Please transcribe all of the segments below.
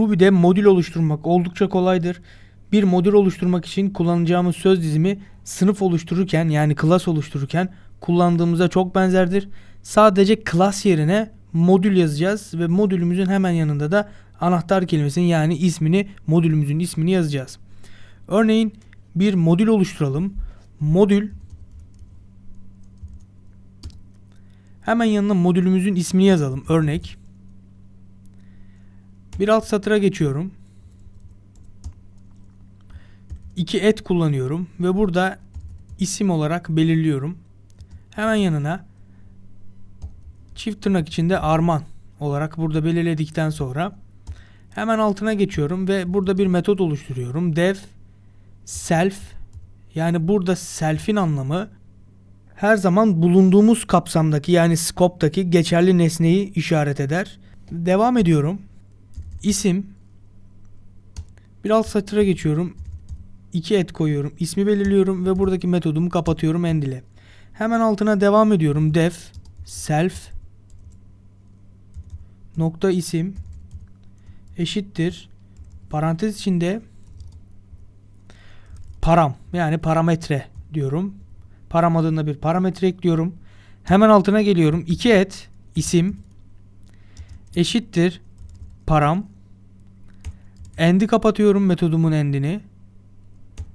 Ruby'de modül oluşturmak oldukça kolaydır. Bir modül oluşturmak için kullanacağımız söz dizimi sınıf oluştururken yani class oluştururken kullandığımıza çok benzerdir. Sadece class yerine modül yazacağız ve modülümüzün hemen yanında da anahtar kelimesinin yani ismini modülümüzün ismini yazacağız. Örneğin bir modül oluşturalım. Modül hemen yanına modülümüzün ismini yazalım. Örnek bir alt satıra geçiyorum. İki et kullanıyorum ve burada isim olarak belirliyorum. Hemen yanına çift tırnak içinde arman olarak burada belirledikten sonra hemen altına geçiyorum ve burada bir metot oluşturuyorum. Dev self yani burada self'in anlamı her zaman bulunduğumuz kapsamdaki yani scope'daki geçerli nesneyi işaret eder. Devam ediyorum. İsim bir alt satıra geçiyorum. İki et koyuyorum. İsmi belirliyorum ve buradaki metodumu kapatıyorum end ile. Hemen altına devam ediyorum. Def self nokta isim eşittir parantez içinde param yani parametre diyorum. Param adında bir parametre ekliyorum. Hemen altına geliyorum. 2 et isim eşittir param. End'i kapatıyorum metodumun endini.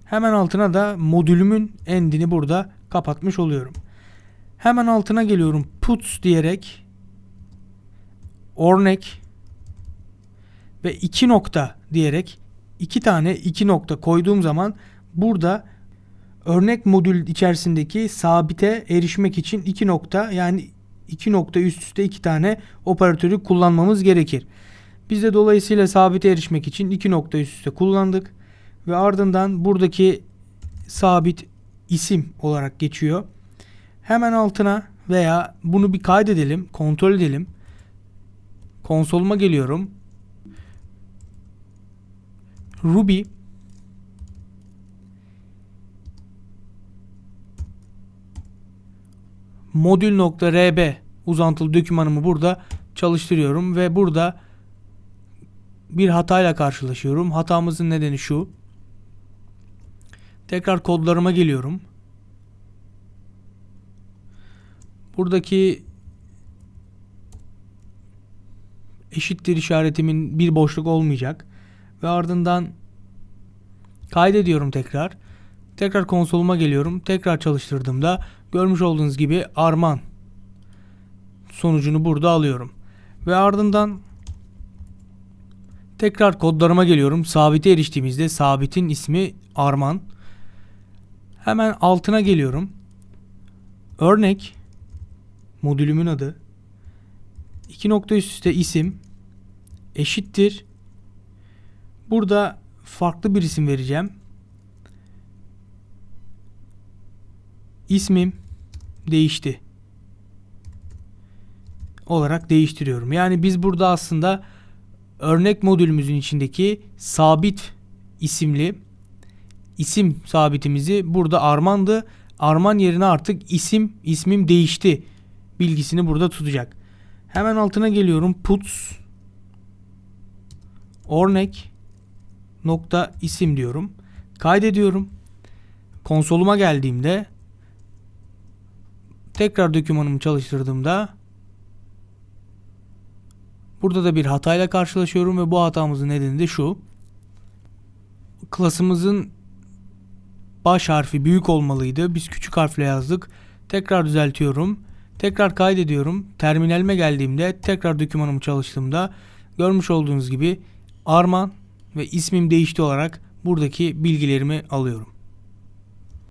Hemen altına da modülümün endini burada kapatmış oluyorum. Hemen altına geliyorum puts diyerek örnek ve iki nokta diyerek iki tane iki nokta koyduğum zaman burada örnek modül içerisindeki sabite erişmek için iki nokta yani iki nokta üst üste iki tane operatörü kullanmamız gerekir. Biz de dolayısıyla sabite erişmek için iki nokta üst üste kullandık ve ardından buradaki sabit isim olarak geçiyor. Hemen altına veya bunu bir kaydedelim, kontrol edelim. Konsoluma geliyorum. Ruby modül.rb uzantılı dokümanımı burada çalıştırıyorum ve burada bir hatayla karşılaşıyorum. Hatamızın nedeni şu. Tekrar kodlarıma geliyorum. Buradaki eşittir işaretimin bir boşluk olmayacak ve ardından kaydediyorum tekrar. Tekrar konsoluma geliyorum. Tekrar çalıştırdığımda görmüş olduğunuz gibi arman sonucunu burada alıyorum. Ve ardından tekrar kodlarıma geliyorum. Sabite eriştiğimizde sabitin ismi arman. Hemen altına geliyorum. Örnek modülümün adı iki nokta üst üste isim eşittir. Burada farklı bir isim vereceğim. İsmim değişti. Olarak değiştiriyorum. Yani biz burada aslında örnek modülümüzün içindeki sabit isimli isim sabitimizi burada Arman'dı. Arman yerine artık isim ismim değişti bilgisini burada tutacak. Hemen altına geliyorum. Puts örnek nokta isim diyorum. Kaydediyorum. Konsoluma geldiğimde tekrar dokümanımı çalıştırdığımda burada da bir hatayla karşılaşıyorum ve bu hatamızın nedeni de şu. Klasımızın baş harfi büyük olmalıydı. Biz küçük harfle yazdık. Tekrar düzeltiyorum. Tekrar kaydediyorum. Terminalime geldiğimde tekrar dokümanımı çalıştığımda görmüş olduğunuz gibi Arman ve ismim değişti olarak buradaki bilgilerimi alıyorum.